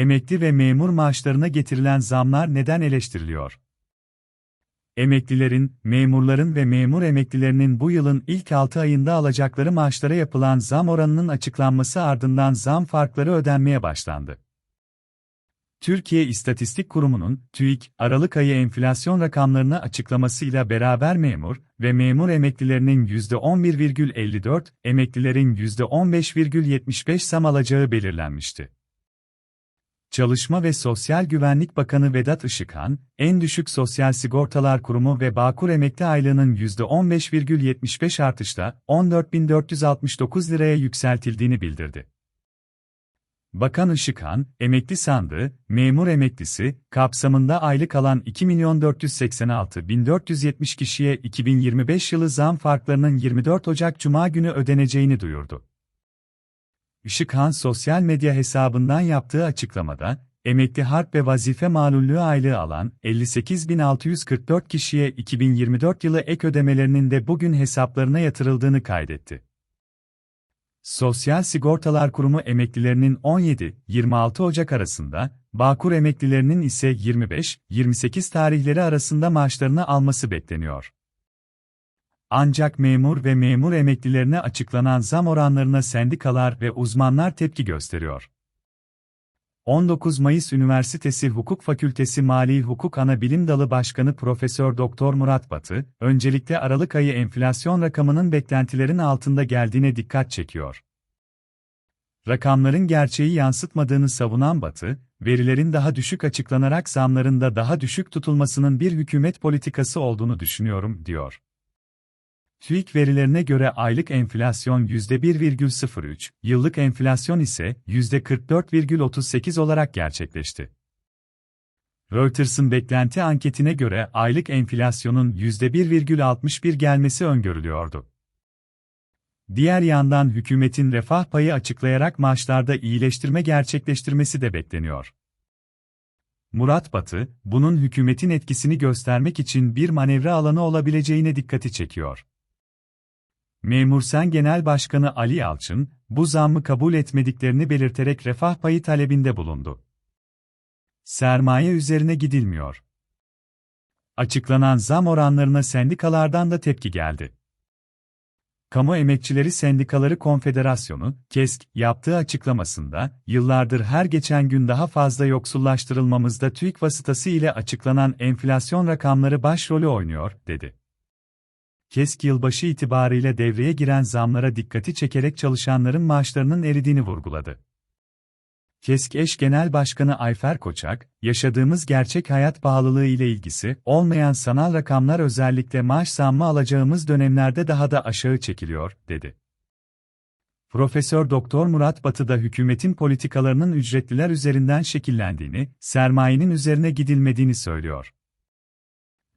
emekli ve memur maaşlarına getirilen zamlar neden eleştiriliyor? Emeklilerin, memurların ve memur emeklilerinin bu yılın ilk 6 ayında alacakları maaşlara yapılan zam oranının açıklanması ardından zam farkları ödenmeye başlandı. Türkiye İstatistik Kurumu'nun TÜİK Aralık ayı enflasyon rakamlarını açıklamasıyla beraber memur ve memur emeklilerinin %11,54, emeklilerin %15,75 zam alacağı belirlenmişti. Çalışma ve Sosyal Güvenlik Bakanı Vedat Işıkhan, en düşük Sosyal Sigortalar Kurumu ve Bağkur emekli aylığının %15,75 artışla 14.469 liraya yükseltildiğini bildirdi. Bakan Işıkhan, emekli sandığı, memur emeklisi, kapsamında aylık alan 2.486.470 kişiye 2025 yılı zam farklarının 24 Ocak Cuma günü ödeneceğini duyurdu. Işıkhan sosyal medya hesabından yaptığı açıklamada, emekli harp ve vazife malullüğü aylığı alan 58.644 kişiye 2024 yılı ek ödemelerinin de bugün hesaplarına yatırıldığını kaydetti. Sosyal Sigortalar Kurumu emeklilerinin 17-26 Ocak arasında, Bağkur emeklilerinin ise 25-28 tarihleri arasında maaşlarını alması bekleniyor. Ancak memur ve memur emeklilerine açıklanan zam oranlarına sendikalar ve uzmanlar tepki gösteriyor. 19 Mayıs Üniversitesi Hukuk Fakültesi Mali Hukuk Ana Bilim Dalı Başkanı Profesör Doktor Murat Batı, öncelikle Aralık ayı enflasyon rakamının beklentilerin altında geldiğine dikkat çekiyor. Rakamların gerçeği yansıtmadığını savunan Batı, verilerin daha düşük açıklanarak zamların da daha düşük tutulmasının bir hükümet politikası olduğunu düşünüyorum, diyor. TÜİK verilerine göre aylık enflasyon %1,03, yıllık enflasyon ise %44,38 olarak gerçekleşti. Reuters'ın beklenti anketine göre aylık enflasyonun %1,61 gelmesi öngörülüyordu. Diğer yandan hükümetin refah payı açıklayarak maaşlarda iyileştirme gerçekleştirmesi de bekleniyor. Murat Batı, bunun hükümetin etkisini göstermek için bir manevra alanı olabileceğine dikkati çekiyor. Memursen Genel Başkanı Ali Yalçın, bu zammı kabul etmediklerini belirterek refah payı talebinde bulundu. Sermaye üzerine gidilmiyor. Açıklanan zam oranlarına sendikalardan da tepki geldi. Kamu Emekçileri Sendikaları Konfederasyonu, KESK, yaptığı açıklamasında, yıllardır her geçen gün daha fazla yoksullaştırılmamızda TÜİK vasıtası ile açıklanan enflasyon rakamları başrolü oynuyor, dedi. KESK yılbaşı itibariyle devreye giren zamlara dikkati çekerek çalışanların maaşlarının eridiğini vurguladı. KESK eş genel başkanı Ayfer Koçak, yaşadığımız gerçek hayat pahalılığı ile ilgisi olmayan sanal rakamlar özellikle maaş zammı alacağımız dönemlerde daha da aşağı çekiliyor, dedi. Profesör Doktor Murat Batı da hükümetin politikalarının ücretliler üzerinden şekillendiğini, sermayenin üzerine gidilmediğini söylüyor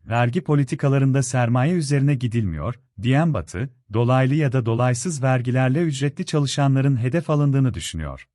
vergi politikalarında sermaye üzerine gidilmiyor, diyen Batı, dolaylı ya da dolaysız vergilerle ücretli çalışanların hedef alındığını düşünüyor.